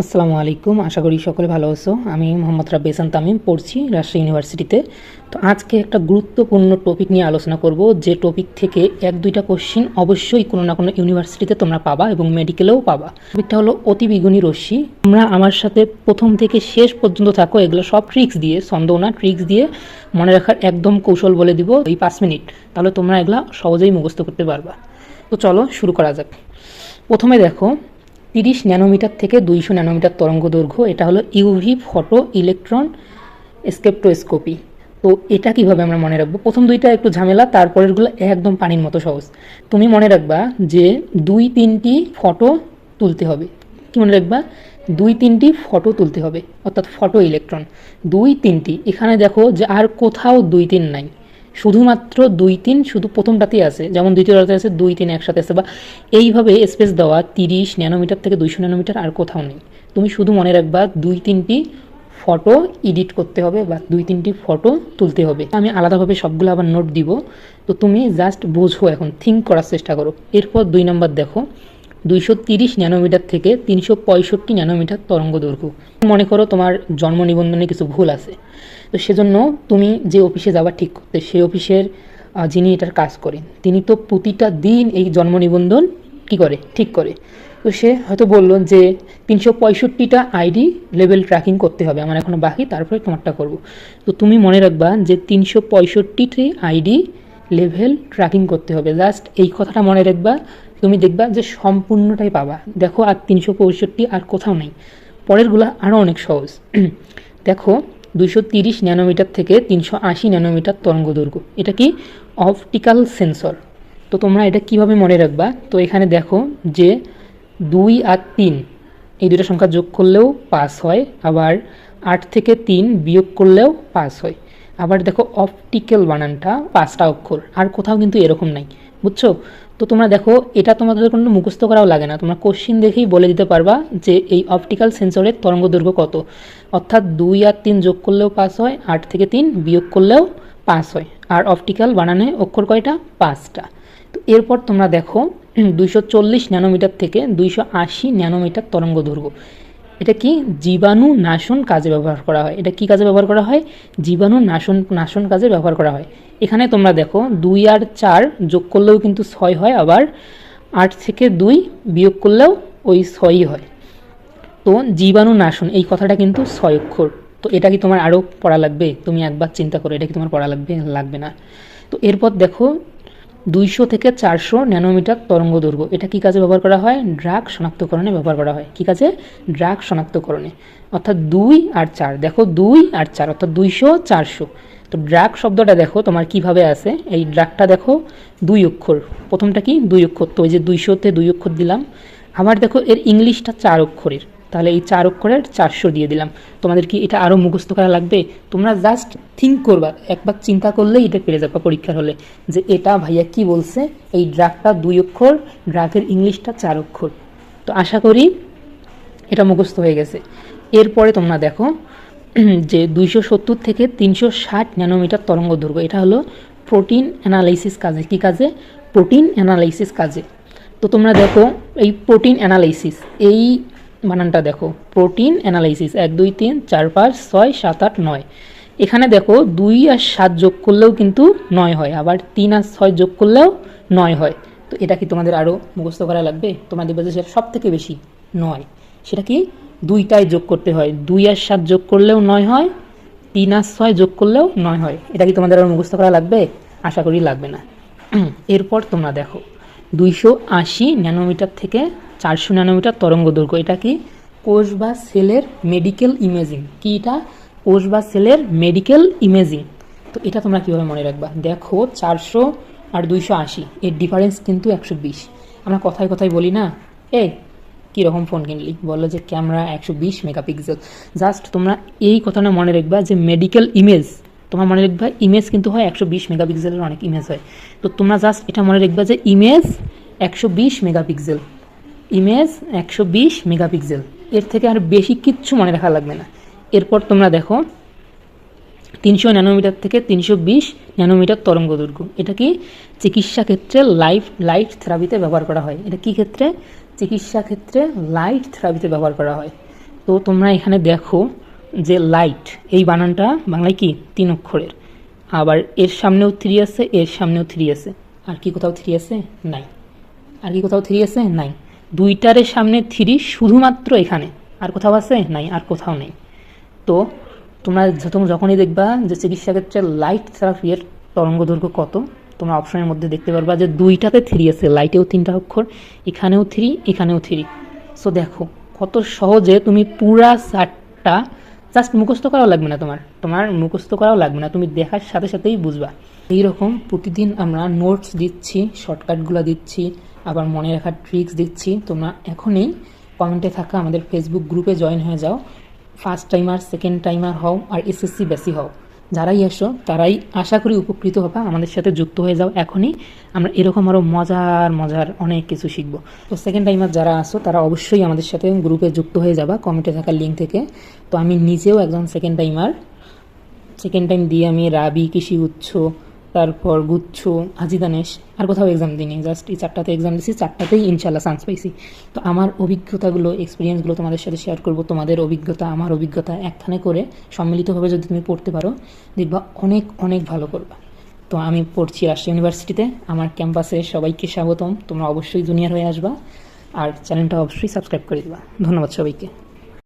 আসসালামু আলাইকুম। আশা করি সকলে ভালো আছো। আমি মোহাম্মদ রাব্বেসান তামিম পড়ছি রাজশাহী ইউনিভার্সিটিতে। তো আজকে একটা গুরুত্বপূর্ণ টপিক নিয়ে আলোচনা করব, যে টপিক থেকে এক দুইটা কোশ্চিন অবশ্যই কোনো না কোনো ইউনিভার্সিটিতে তোমরা পাবা এবং মেডিকেলেও পাবা। টপিকটা হলো অতিবেগুনি রশ্মি। তোমরা আমার সাথে প্রথম থেকে শেষ পর্যন্ত থাকো, এগুলো সব ট্রিক্স দিয়ে সন্দেহ না ট্রিক্স দিয়ে মনে রাখার একদম কৌশল বলে দিব এই পাঁচ মিনিট তাহলে তোমরা এগুলা সহজেই মুখস্থ করতে পারবা। তো চলো শুরু করা যাক। প্রথমে দেখো তিরিশ ন্যানোমিটার থেকে দুইশো ন্যানোমিটার তরঙ্গ দৈর্ঘ্য, এটা হলো ইউভি ফটো ইলেকট্রন স্কেপটোস্কোপি তো এটা কীভাবে আমরা মনে রাখব? প্রথম দুইটা একটু ঝামেলা, তারপরেরগুলো একদম পানির মতো সহজ। তুমি মনে রাখবা যে দুই তিনটি ফটো তুলতে হবে। কি মনে রাখবা? দুই তিনটি ফটো তুলতে হবে, অর্থাৎ ফটো ইলেকট্রন দুই তিনটি। এখানে দেখো যে আর কোথাও দুই তিন নাই। শুধুমাত্র দুই তিন, শুধু প্রথমটাতেই আছে, যেমন দ্বিতীয়টাতে আছে, দুই তিন একসাথে আছে, বা এইভাবে স্পেস দেওয়া তিরিশ ন্যানোমিটার থেকে দুইশো ন্যানোমিটার আর কোথাও নেই। তুমি শুধু মনে রাখবা দুই তিনটি ফটো এডিট করতে হবে, বা দুই তিনটি ফটো তুলতে হবে। আমি আলাদাভাবে সবগুলো আবার নোট দিব। তো তুমি জাস্ট বোঝো এখন থিঙ্ক করার চেষ্টা করো। এরপর দুই নম্বর দেখো। দুইশো তিরিশ ন্যানোমিটার থেকে তিনশো পঁয়ষট্টি ন্যানোমিটার তরঙ্গ দৈর্ঘ্য মনে করো তোমার জন্ম নিবন্ধনে কিছু ভুল আছে। তো সেজন্য তুমি যে অফিসে যাবা ঠিক করতে, সেই অফিসের যিনি এটার কাজ করেন, তিনি তো প্রতিটা দিন এই জন্ম নিবন্ধন কী করে? ঠিক করে। তো সে হয়তো বলল যে তিনশো পঁয়ষট্টিটা আইডি লেভেল ট্র্যাকিং করতে হবে, আমার এখনও বাকি, তারপরে তোমারটা করব। তো তুমি মনে রাখবা যে তিনশো পঁয়ষট্টিটি আইডি লেভেল ট্র্যাকিং করতে হবে। জাস্ট এই কথাটা মনে রাখবা তুমি দেখবা যে সম্পূর্ণটাই পাবা। দেখো আর তিনশো পঁয়ষট্টি আর কোথাও নেই। পরেরগুলো আরও অনেক সহজ। দেখো, দুইশো তিরিশ ন্যানোমিটার থেকে তিনশো আশি ন্যানোমিটার তরঙ্গ দৈর্ঘ্য এটা কি অপটিক্যাল সেন্সর? তো তোমরা এটা কীভাবে মনে রাখবা? তো এখানে দেখো যে দুই আর তিন, এই দুটো সংখ্যা যোগ করলেও পাস হয়। আবার আট থেকে তিন বিয়োগ করলেও পাস হয়। আবার দেখো অপটিক্যাল বানানটা পাঁচটা অক্ষর, আর কোথাও কিন্তু এরকম নাই। বুঝছ? তো তোমরা দেখো, এটা তোমাদের কোনো মুখস্থ করাও লাগে না। তোমরা কোশ্চিন দেখেই বলে দিতে পারবা যে এই অপটিক্যাল সেন্সরের তরঙ্গ দৈর্ঘ্য কত। অর্থাৎ দুই আর তিন যোগ করলেও পাস হয়, আট থেকে তিন বিয়োগ করলেও পাস হয়। আর অপটিক্যাল বানানে অক্ষর কয়টা? পাঁচটা। তো এরপর তোমরা দেখো, দুইশো চল্লিশ ন্যানোমিটার থেকে দুইশো আশি ন্যানোমিটার তরঙ্গ দৈর্ঘ্য এটা কি জীবাণু নাশন কাজে ব্যবহার করা হয়? এটা কি কাজে ব্যবহার করা হয়? জীবাণু নাশন নাশন কাজে ব্যবহার করা হয়। এখানে তোমরা দেখো, দুই আর চার যোগ করলেও কিন্তু ছয় হয়, আবার আট থেকে দুই বিয়োগ করলেও ওই ছয়ই হয়। তো জীবাণু নাশন, এই কথাটা কিন্তু ছয় অক্ষর। তো এটা কি তোমার আরও পড়া লাগবে? তুমি একবার চিন্তা করো, এটা কি তোমার পড়া লাগবে? লাগবে না। তো এরপর দেখো দুইশো থেকে চারশো ন্যানোমিটার তরঙ্গ দৈর্ঘ্য এটা কী কাজে ব্যবহার করা হয়? ড্রাগ শনাক্তকরণে ব্যবহার করা হয়। কী কাজে? ড্রাগ শনাক্তকরণে। অর্থাৎ দুই আর চার। দেখো দুই আর চার, অর্থাৎ দুইশো চারশো। তো ড্রাগ শব্দটা দেখো, তোমার কীভাবে আছে? এই ড্রাগটা দেখো, দুই অক্ষর। প্রথমটা কি? দুই অক্ষর। তো ওই যে দুইশোতে দুই অক্ষর দিলাম। আবার দেখো এর ইংলিশটা চার অক্ষরের। তাহলে এই চার অক্ষরের চারশো দিয়ে দিলাম। তোমাদের কি এটা আরও মুখস্থ করা লাগবে? তোমরা জাস্ট থিঙ্ক করবা। একবার চিন্তা করলেই এটা পেরে যাবা পরীক্ষার হলে। যে এটা ভাইয়া কি বলছে? এই ড্রাগটা দুই অক্ষর ড্রাগের ইংলিশটা চার অক্ষর। তো আশা করি এটা মুখস্থ হয়ে গেছে। এরপরে তোমরা দেখো, যে দুইশো সত্তর থেকে তিনশো ষাট ন্যানোমিটার তরঙ্গ দৈর্ঘ্য। এটা হলো প্রোটিন অ্যানালাইসিস কাজে। কি কাজে? প্রোটিন অ্যানালাইসিস কাজে। তো তোমরা দেখো, এই প্রোটিন অ্যানালাইসিস এই বানানটা দেখো। প্রোটিন অ্যানালাইসিস, এক, দুই, তিন, চার, পাঁচ, ছয়, সাত, আট, নয়। এখানে দেখো দুই আর সাত যোগ করলেও কিন্তু নয় হয়, আবার তিন আর ছয় যোগ করলেও নয় হয়। তো এটা কি তোমাদের আরও মুখস্থ করা লাগবে? তোমাদের বলছে সেটা সব থেকে বেশি নয়। সেটা কি? দুইটাই যোগ করতে হয়। দুই আর সাত যোগ করলেও নয় হয়, তিন আর ছয় যোগ করলেও নয় হয়। এটা কি তোমাদের আরও মুখস্থ করা লাগবে? আশা করি লাগবে না। এরপর তোমরা দেখো, দুইশো আশি ন্যানোমিটার থেকে চারশো ন্যানোমিটার তরঙ্গ দৈর্ঘ্য এটা কি? কোষ বা সেলের মেডিকেল ইমেজিং কি এটা? কোষ বা সেলের মেডিকেল ইমেজিং তো এটা তোমরা কীভাবে মনে রাখবা? দেখো, চারশো আর দুইশো আশি। এর ডিফারেন্স কিন্তু একশো বিশ। আমরা কথায় কথায় বলি না, এই কীরকম ফোন কিনলি? বলল যে ক্যামেরা একশো বিশ মেগাপিক্সেল জাস্ট তোমরা এই কথাটা মনে রাখবা যে মেডিকেল ইমেজ তোমার মনে রাখবা ইমেজ কিন্তু হয় একশো বিশ মেগাপিক্সেলের অনেক ইমেজ হয়। তো তোমরা জাস্ট এটা মনে রাখবা যে ইমেজ একশো বিশ মেগাপিক্সেল ইমেজ একশো বিশ মেগাপিক্সেল এর থেকে আর বেশি কিচ্ছু মনে রাখা লাগবে না। এরপর তোমরা দেখো, তিনশো ন্যানোমিটার থেকে তিনশো বিশ ন্যানোমিটার তরঙ্গ দৈর্ঘ্য। এটা কি চিকিৎসা ক্ষেত্রে লাইফ লাইট থেরাপিতে ব্যবহার করা হয়? এটা কি ক্ষেত্রে? চিকিৎসা ক্ষেত্রে লাইট থেরাপিতে ব্যবহার করা হয়। তো তোমরা এখানে দেখো যে লাইট এই বানানটা বাংলায় কি? তিন অক্ষরের। আবার এর সামনেও থ্রি আছে, এর সামনেও থ্রি আছে। আর কি কোথাও থ্রি আছে? নাই আর কি কোথাও থ্রি আছে? নাই দুইটারের সামনে থ্রি শুধুমাত্র এখানে। আর কোথাও আছে? নাই, আর কোথাও নেই। তো, তোমরা তোমরা যখনই দেখবা যে চিকিৎসা ক্ষেত্রে লাইট থেরাপির তরঙ্গ দৈর্ঘ্য কত, তোমরা অপশনের মধ্যে দেখতে পারবা যে দুইটাতে থ্রি আছে। লাইটেও তিনটা অক্ষর, এখানেও থ্রি এখানেও থ্রি। সো দেখো, কত সহজে তুমি পুরা চারটা জাস্ট মুখস্থ করাও লাগবে না তোমার। তোমার মুখস্থ করাও লাগবে না। তুমি দেখার সাথে সাথেই বুঝবা। এইরকম প্রতিদিন আমরা নোটস দিচ্ছি শর্টকাটগুলো দিচ্ছি, আবার মনে রাখার ট্রিক্স দিচ্ছি। তোমরা এখনই কমেন্টে থাকা আমাদের ফেসবুক গ্রুপে জয়েন হয়ে যাও। ফার্স্ট টাইমার সেকেন্ড টাইমার হও, আর এসএসসি বেশি হও। যারাই এসো, তারাই আশা করি উপকৃত হবা, আমাদের সাথে যুক্ত হয়ে যাও এখনই। আমরা এরকম আরও মজার মজার অনেক কিছু শিখব। তো সেকেন্ড টাইমার যারা আসো তারা অবশ্যই আমাদের সাথে গ্রুপে যুক্ত হয়ে যাবা কমেন্টে থাকা লিঙ্ক থেকে। তো আমি নিজেও একজন সেকেন্ড টাইমার সেকেন্ড টাইম দিয়ে আমি রাবি, কৃষি উচ্চ তারপর গুচ্ছ, হাজি দানেশ আর কোথাও এক্সাম দিইনি জাস্ট এই চারটাতে এক্সাম দিয়েছি চারটাতেই ইনশাল্লাহ চান্স পাইছি। তো আমার অভিজ্ঞতাগুলো এক্সপিরিয়েন্সগুলো তোমাদের সাথে শেয়ার করব, তোমাদের অভিজ্ঞতা, আমার অভিজ্ঞতা একখানে করে সম্মিলিতভাবে যদি তুমি পড়তে পারো, দেখবা অনেক অনেক ভালো করবা। তো আমি পড়ছি রাজশাহী ইউনিভার্সিটিতে আমার ক্যাম্পাসে সবাইকে স্বাগতম, তোমরা অবশ্যই জুনিয়র হয়ে আসবা, আর চ্যানেলটা অবশ্যই সাবস্ক্রাইব করে দিবা। ধন্যবাদ সবাইকে।